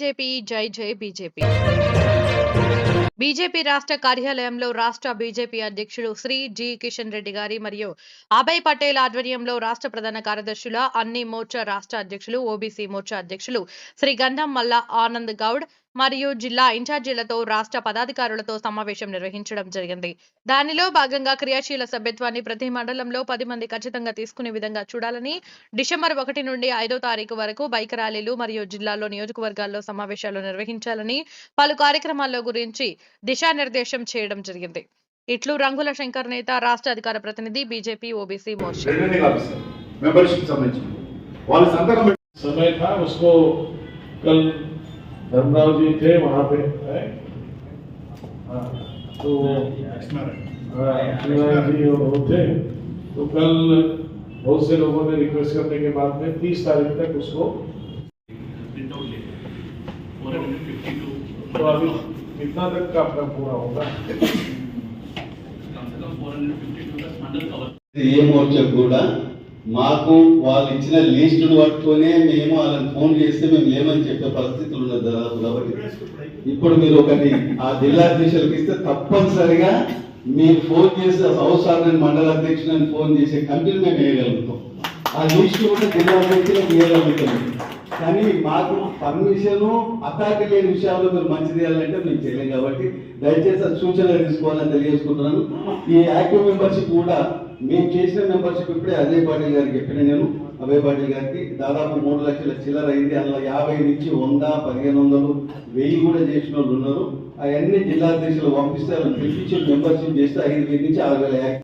BJP జై జై BJP. BJP రాష్ట్ర కార్యాలయంలో రాష్ట్ర బీజేపీ అధ్యక్షుడు శ్రీ జి కిషన్ రెడ్డి గారి మరియు అభయ్ పటేల్ ఆధ్వర్యంలో రాష్ట్ర ప్రధాన కార్యదర్శుల అన్ని మోర్చా రాష్ట్ర అధ్యక్షులు ఓబీసీ మోర్చా అధ్యక్షులు శ్రీ గంధం మల్ల ఆనంద్ గౌడ్ మరియు జిల్లా ఇన్ఛార్జీలతో రాష్ట్ర పదాధికారులతో సమావేశం నిర్వహించడం జరిగింది. దానిలో భాగంగా క్రియాశీల సభ్యత్వాన్ని ప్రతి మండలంలో పది మంది ఖచ్చితంగా తీసుకునే విధంగా చూడాలని డిసెంబర్ ఒకటి నుండి ఐదో తారీఖు వరకు బైక్ ర్యాలీలు మరియు జిల్లాలో నియోజకవర్గాల్లో సమావేశాలు నిర్వహించాలని పలు కార్యక్రమాల్లో గురించి దిశానిర్దేశం చేయడం జరిగింది. ఇట్లు రంగుల శంకర్ నేత రాష్ట్ర అధికార ప్రతినిధి బీజేపీ ఓబీసీ మోర్చా. धर्मराव जी थे वहाँ पे हाँ, तो हाँ, जी वो थे। तो कल बहुत से लोगों ने रिक्वेस्ट करने के बाद में तीस तारीख तक उसको तो अभी कितना तक का अपना पूरा होगा? ये मोर्चा కూడా మాకు వాళ్ళు ఇచ్చిన లిస్టును పట్టుకొని మేము వాళ్ళని ఫోన్ చేస్తే మేము లేమని చెప్పే పరిస్థితులు ఉన్నది దాదాపు కాబట్టి. ఇప్పుడు మీరు ఒకటి ఆ జిల్లా అధ్యక్షులకు ఇస్తే తప్పనిసరిగా మీరు ఫోన్ చేసే అవసరం మండల అధ్యక్షులను ఫోన్ చేసే కంపెనీ మేము వేయగలుగుతాం. ఆ లిస్టు కూడా జిల్లా అధ్యక్షులకు వేయగలుగుతాం. కానీ మాకు పర్మిషన్ అటాక్ లేని విషయాల్లో మీరు మంచి చేయాలంటే మేము చేయలేం కాబట్టి దయచేసి సూచనలు తీసుకోవాలని తెలియజేసుకుంటున్నాను. ఈ యాక్టివ్ మెంబర్షిప్ కూడా మేము చేసిన మెంబర్షిప్ ఇప్పుడే అజయ్ పాటిల్ గారికి చెప్పిన నేను. అభయ్ పాటిల్ గారికి దాదాపు మూడు లక్షల చిల్లర అయింది. అందులో యాభై నుంచి వంద పదిహేను వందలు వెయ్యి కూడా చేసిన వాళ్ళు ఉన్నారు. అవన్నీ జిల్లా అధ్యక్షులు పంపిస్తే వాళ్ళు పిలిపించి మెంబర్షిప్ చేస్తే ఐదు వేల నుంచి ఆరు వేల